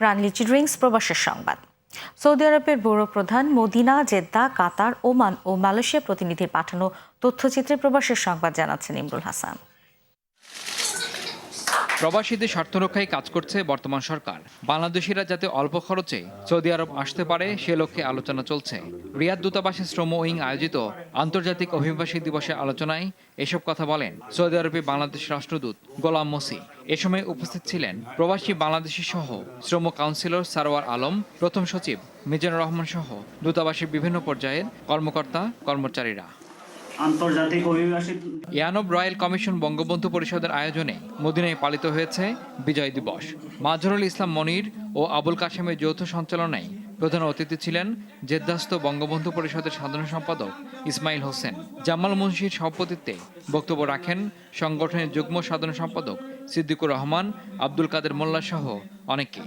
প্রাণলিচি drinks প্রবাসের সংবাদ। Saudi আরবের ব্যুরো প্রধান মদিনা, জেদ্দা, কাতার, ওমান ও মালয়েশিয়া প্রতিনিধির পাঠানো তথ্যচিত্রে প্রবাসের সংবাদ জানাচ্ছেন ইমরুল হাসান। প্রবাসীদের স্বার্থ রক্ষায় কাজ করছে বর্তমান সরকার। বাংলাদেশিরা যাতে অল্প খরচে সৌদি আরব আসতে পারে, সে লক্ষ্যে আলোচনা চলছে। রিয়াদ দূতাবাসের শ্রম উইং আয়োজিত আন্তর্জাতিক অভিবাসী দিবসে আলোচনায় এসব কথা বলেন সৌদি আরবে বাংলাদেশ রাষ্ট্রদূত গোলাম মসি। এ সময় উপস্থিত ছিলেন প্রবাসী বাংলাদেশি সহ শ্রম কাউন্সিলর সারোয়ার আলম, প্রথম সচিব মিজানুর রহমান সহ দূতাবাসের বিভিন্ন পর্যায়ের কর্মকর্তা, কর্মচারীরা। আন্তর্জাতিক অভিবাসী ইয়ানব রয়্যাল কমিশন বঙ্গবন্ধু পরিষদের আয়োজনে মদিনায় পালিত হয়েছে বিজয় দিবস। মাজহরুল ইসলাম মনির ও আবুল কাশেমের যৌথ সঞ্চালনায় প্রধান অতিথি ছিলেন জেদ্দাস্ত বঙ্গবন্ধু পরিষদের সাধারণ সম্পাদক ইসমাইল হোসেন। জামাল মুন্সির সভাপতিত্বে বক্তব্য রাখেন সংগঠনের যুগ্ম সাধারণ সম্পাদক সিদ্দিকুর রহমান, আব্দুল কাদের মোল্লা সহ অনেকে।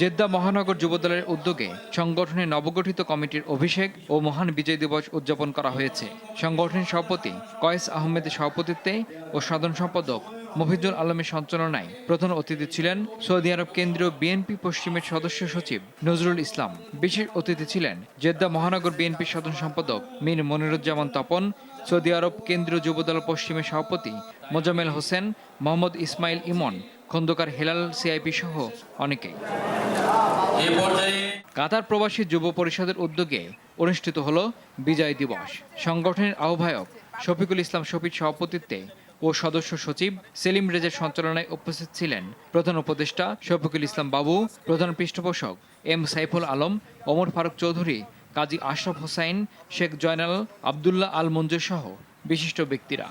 জেদ্দা মহানগর যুবদলের উদ্যোগে সংগঠনের নবগঠিত কমিটির অভিষেক ও মহান বিজয় দিবস উদযাপন করা হয়েছে। সংগঠনের সভাপতি কয়েস আহমেদের সভাপতিত্বে ও সাধারণ সম্পাদক মফিজুল আলমের সঞ্চালনায় প্রধান অতিথি ছিলেন সৌদি আরব কেন্দ্রীয় বিএনপি পশ্চিমের সদস্য সচিব নজরুল ইসলাম। বিশেষ অতিথি ছিলেন জেদ্দা মহানগর বিএনপির সাধারণ সম্পাদক মীর মনিরুজ্জামান তপন সৌদি আরব কেন্দ্রীয় যুবদল পশ্চিমের সভাপতি মোজামেল হোসেন মোহাম্মদ ইসমাইল ইমন খন্দকার হেলাল সিআইপি সহ অনেকেই। কাতার প্রবাসী যুব পরিষদের উদ্যোগে অনুষ্ঠিত হলো বিজয় দিবস। সংগঠনের আহ্বায়ক শফিকুল ইসলাম শফির সভাপতিত্বে ও সদস্য সচিব সেলিম রেজের সঞ্চালনায় উপস্থিত ছিলেন। প্রধান উপদেষ্টা শফিকুল ইসলাম বাবু, প্রধান পৃষ্ঠপোষক এম সাইফুল আলম, ওমর ফারুক চৌধুরী, কাজী আশরাফ হোসাইন, শেখ জয়নাল আবদুল্লাহ আল মঞ্জুর সহ বিশিষ্ট ব্যক্তিরা।